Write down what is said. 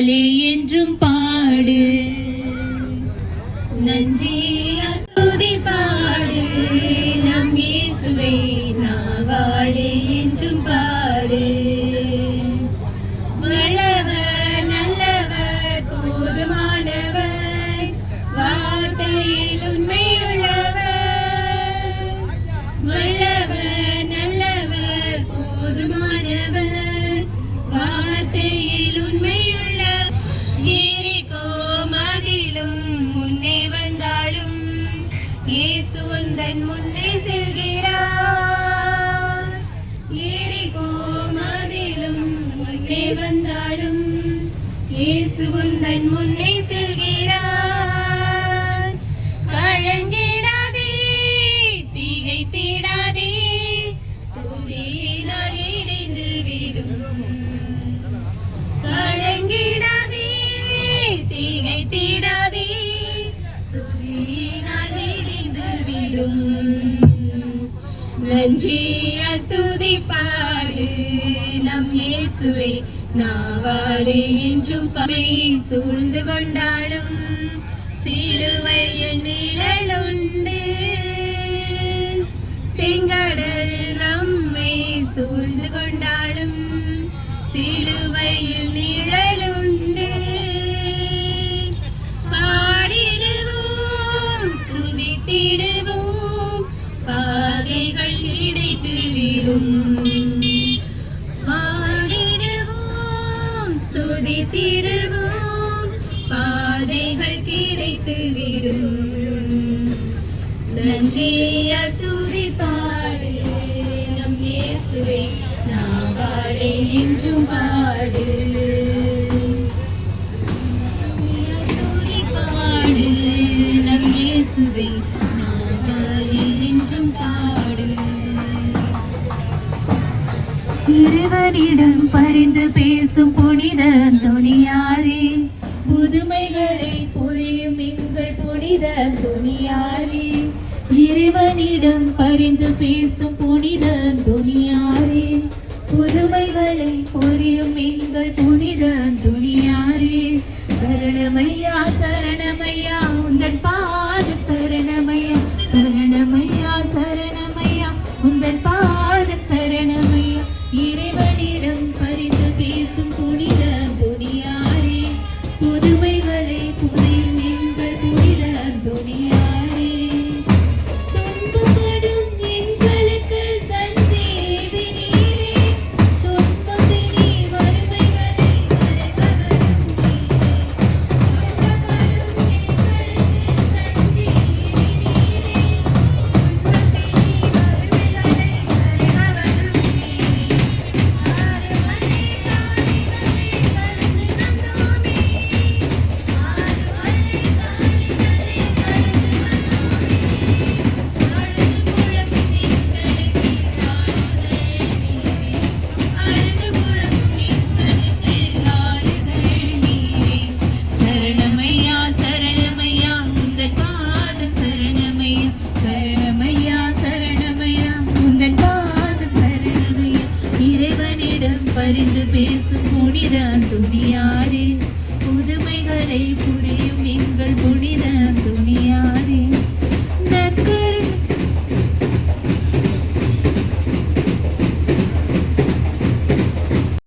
நாவாலே என்றும் பாடு. நன்றி. முன்னே செல்கிறார். எரிகோ மதிலும் முன்னே வந்தாலும் இயேசு உந்தன் முன்னே செல்கிறார். கலங்கிடாதே திகைத்திடாதே ஸ்துதியினால் இணைந்து விடும் கலங்கிடாதே திகைத்திடாதே நஞ்சிய ஸ்துதி பாடு நம் இயேசுவை நாவாலே என்றும் பகை சூழ்ந்து கொண்டாலும் சிலுவையில் நிழலுண்டு. செங்கடல் நம்மை சூழ்ந்து கொண்டாலும் சிலுவையில் பாடிடுவோம் ஸ்துதித்திடுவோம் பாதைகள் கிடைத்து விடும். நன்றிய துதி பாடு நம் இயேசுவை நாவாரே என்றும் பாடு. இருவரிடம் பரிந்து பேசும் புனித துணியாரே. புதுமைகளை புரியும் எங்கள் புனித துணியாரே. இறைவனிடம் பரிந்து பேசும் புனித துணியாரே. புதுமைகளை புரியும் எங்கள் புனித துணியாரே. சரணமையா என்று பேசும் புனித துணியாரே புதுமைகளை புரியும் எங்கள் புனித துணியாரே